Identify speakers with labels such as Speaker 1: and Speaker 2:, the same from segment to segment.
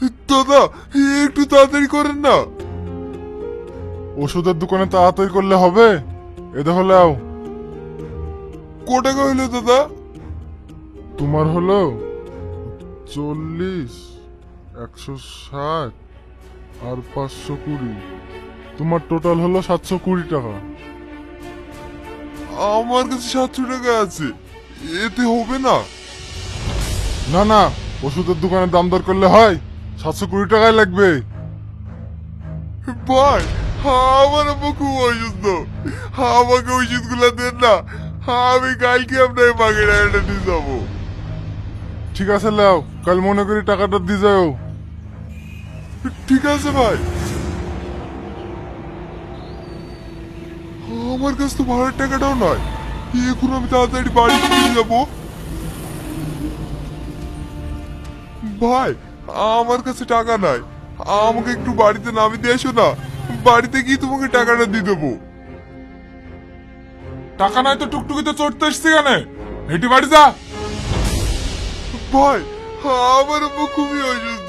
Speaker 1: দাদা, একটু তাড়াতাড়ি করেন না। ওষুধের দোকানে তাড়াতাড়ি করলে হবে? এ দেখো লাও। কো টাকা দাদা, তোমার হলো চল্লিশ, একশো ষাট আর পাঁচশো কুড়ি। তোমার টোটাল হলো সাতশো কুড়ি টাকা। আমার কাছে সাতশো টাকা আছে। এতে হবে না। না না, ওষুধের দোকানে দাম দর করলে হয়? সাতশো কুড়ি টাকাই লাগবে। ভাই, আমার আব্বু খুব অসুস্থ। আমাকে ওষুধগুলো দেন না। আমি কালকে আপনাকে বাকি টাকাটা দিয়ে যাব। ঠিক আছে লাও কাল মনে করি টাকাটা দিয়ে যাও। ঠিক আছে, ভাই। আমার কাছে তো ভাড়ার টাকাটাও নয় এখন আমি তাড়াতাড়ি বাড়ি ফিরে যাব। ভাই আমার কাছে টাকা নাই। আমাকে একটু বাড়িতে নামিয়ে দিয়ে এসো না। বাড়িতে গিয়ে তোমাকে টাকাটা দিয়ে দেবো।
Speaker 2: টাকা নাই তো টুকটুকিতে চড়তে এসছি কেন হেঁটে বাড়ি যা।
Speaker 1: ভাই, আমার আব্বু খুবই অসুস্থ।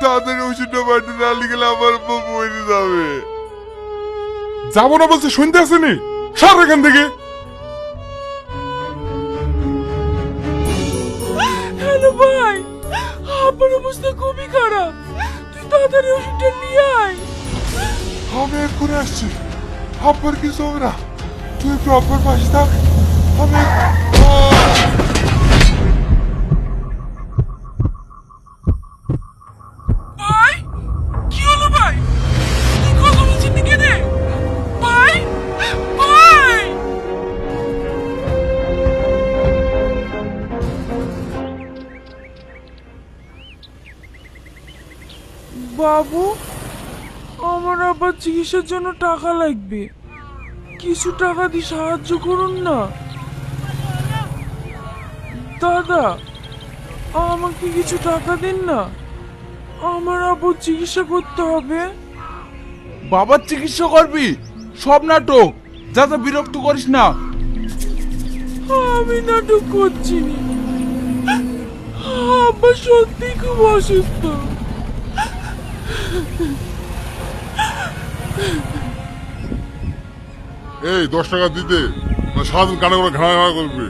Speaker 1: তাড়াতাড়ি ওষুধটা বাড়িতে না গেলে আমার আব্বু মরে যাবে।
Speaker 2: যাব না বলছে, শুনতে আসেনি? সর এখান থেকে।
Speaker 3: আমার অবস্থা খুবই খারাপ। তুই তাড়াতাড়ি ওষুধটা নিয়ে আয়।
Speaker 1: আমি এক্ষুনি আসছি। আব্বার কিছু হবে তুই একটু আব্বার পাশে থাক। আমি
Speaker 3: চিকিৎসার জন্য টাকা লাগবে। কিছু টাকা দিয়ে সাহায্য করুন না। দাদা আমাকে কিছু টাকা দিন না। আমার আব্বু চিকিৎসা করতে হবে।
Speaker 4: বাবার চিকিৎসা করবি? সব নাটক। যাতে বিরক্ত করিস না।
Speaker 3: আমি নাটক করছি না। আব্বা সত্যি খুব অসুস্থ।
Speaker 1: এই দশ টাকা দিতে। সারাদিন কানে করে ঘাড়া ঘাড়া করবে।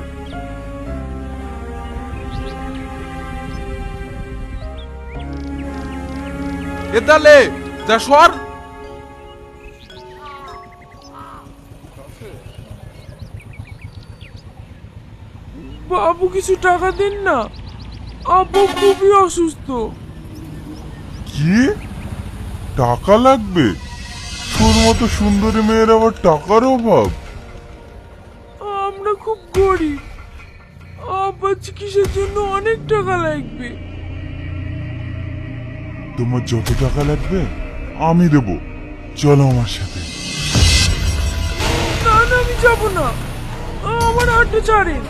Speaker 4: এ তালে যা সর।
Speaker 3: বাবু কিছু টাকা দিন না। আব্বু খুবই অসুস্থ।
Speaker 1: কি? টাকা লাগবে? মতো সুন্দরী মেয়ের আবার টাকার অভাব?
Speaker 3: আমরা খুব গরিব। আব্বার চিকিৎসার জন্য অনেক টাকা লাগবে।
Speaker 1: তোমার যত টাকা লাগবে আমি দেব। চলো আমার সাথে।
Speaker 3: না না আমি যাব না। আমার হাতটা ছাড়েন।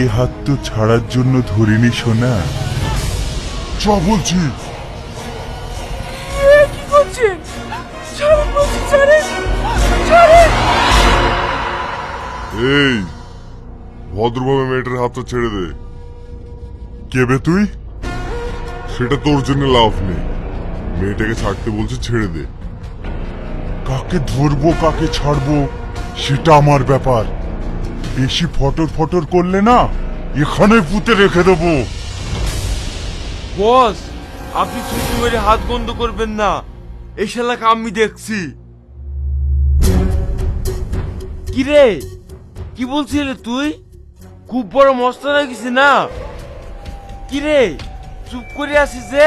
Speaker 1: এ হাত তো ছাড়ার জন্য ধরিনি সোনা। চ বলছি
Speaker 3: করছেন ছাড়েন বলছি ছাড়েন ছাড়েন।
Speaker 1: এই ভদ্রভাবে মেয়েটার হাতটা ছেড়ে দে। কেবে তুই? সেটা তোর জন্য লাভ নেই। মেয়েটাকে ছাড়তে বলছে ছেড়ে দে। কাকে ধরবো কাকে ছাড়বো সেটা আমার ব্যাপার। বেশি ফটর ফটর করলে না এখানে পুঁতে রেখে দেবো।
Speaker 5: বস আপনি ছুটি মেরে হাত বন্ধ করবেন না। এই শালাকে আমি দেখছি। কি রে কি বলছিলে তুই? খুব বড় মস্ত লাগিস না? কি রে চুপ করে আসিস যে?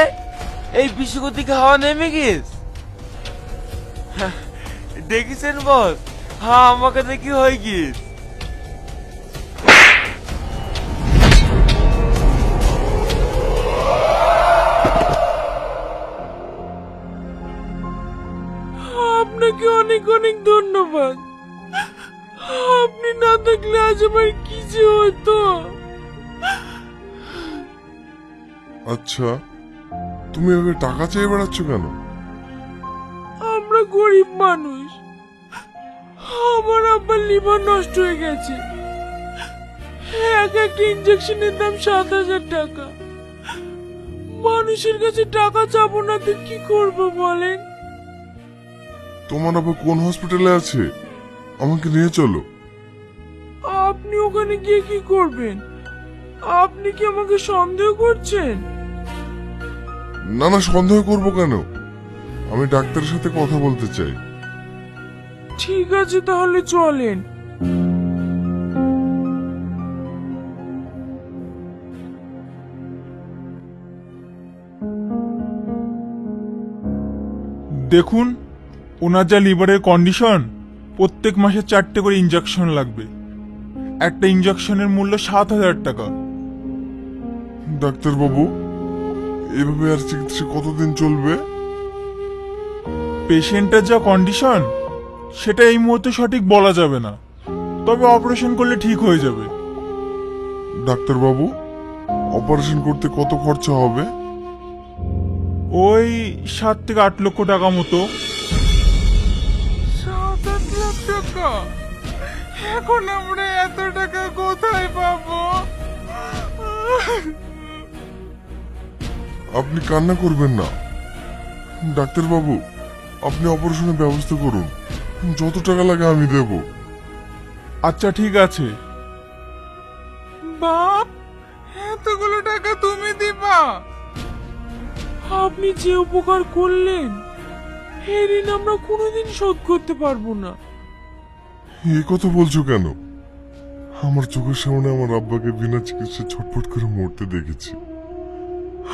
Speaker 5: এই বিশ্বগতি হাওয়া নেমে গেছ? দেখেছেন বস হ্যাঁ আমাকে দেখি হয়ে গিয়েছ।
Speaker 3: আপনাকে অনেক অনেক ধন্যবাদ। আপনি না থাকলে আজ আমার কি যে হতো?
Speaker 1: আচ্ছা তুমি এভাবে টাকা চেয়ে বেড়াচ্ছ কেন?
Speaker 3: আমরা গরিব মানুষ। আমার আব্বার লিভার নষ্ট হয়ে গেছে। এক একটা ইঞ্জেকশনের দাম সাত হাজার টাকা। মানুষের কাছে টাকা চাবো না তো কি করব বলেন?
Speaker 6: তোমার আবার কোন হসপিটালে আছে? আমাকে নিয়ে চলো।
Speaker 3: আপনি ওখানে গিয়ে কি করবেন? আপনি কি আমাকে সন্দেহ করছেন?
Speaker 6: না না সন্দেহ করব কেন? আমি ডাক্তারের সাথে কথা বলতে চাই।
Speaker 3: ঠিক আছে তাহলে চলেন।
Speaker 7: দেখুন ওনার যা লিভারের কন্ডিশন প্রত্যেক মাসে চারটে করে ইঞ্জেকশন লাগবে। একটা ইঞ্জেকশনের মূল্য সাত হাজার টাকা।
Speaker 6: ডাক্তার বাবু এভাবে আর চিকিৎসা কতদিন চলবে?
Speaker 7: পেশেন্টের যা কন্ডিশন সেটা এই মুহূর্তে সঠিক বলা যাবে না। তবে অপারেশন করলে ঠিক হয়ে যাবে।
Speaker 6: ডাক্তার বাবু অপারেশন করতে কত খরচা হবে?
Speaker 7: ওই সাত থেকে আট লক্ষ টাকা মতো।
Speaker 3: টাকা এখন আমরা এত টাকা কোথায় পাবো?
Speaker 6: আপনি কান্না করবেন না। ডাক্তার বাবু আপনি অপারেশনের ব্যবস্থা করুন। যত টাকা লাগে আমি দেব।
Speaker 7: আচ্ছা ঠিক আছে।
Speaker 3: বাপ এতগুলো টাকা তুমি দিবা? আপনি যে উপকার করলেন এই ঋণ আমরা কোনোদিন শোধ করতে পারব না।
Speaker 6: এই কথা বলছো কেন? আমার চোখের সামনে আমার আব্বাকে বিনা চিকিৎসা ছটফট করে মরতে দেখেছি।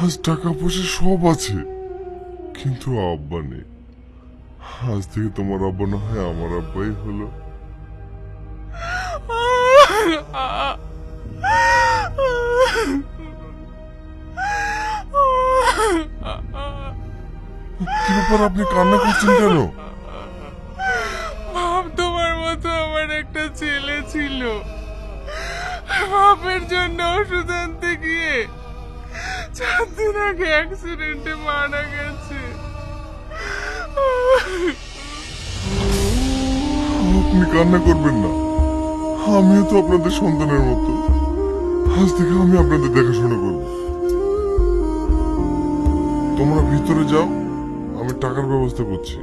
Speaker 6: আজ টাকা পয়সা সব আছে, কিন্তু আব্বা নেই। আজ থেকে তোমার আব্বা না হয় আমার আব্বাই হলো। কি ব্যাপার আপনি কান্না করছেন কেন?
Speaker 3: বাপের জন্য ওষুধ আনতে গিয়ে চার দিন আগে অ্যাক্সিডেন্টে মারা গেছে।
Speaker 6: আপনি কান্না করবেন না। আমিও তো আপনাদের সন্তানের মতো। আজ থেকে আমি আপনাদের দেখাশোনা করব। তোমরা ভিতরে যাও, আমি টাকার ব্যবস্থা করছি।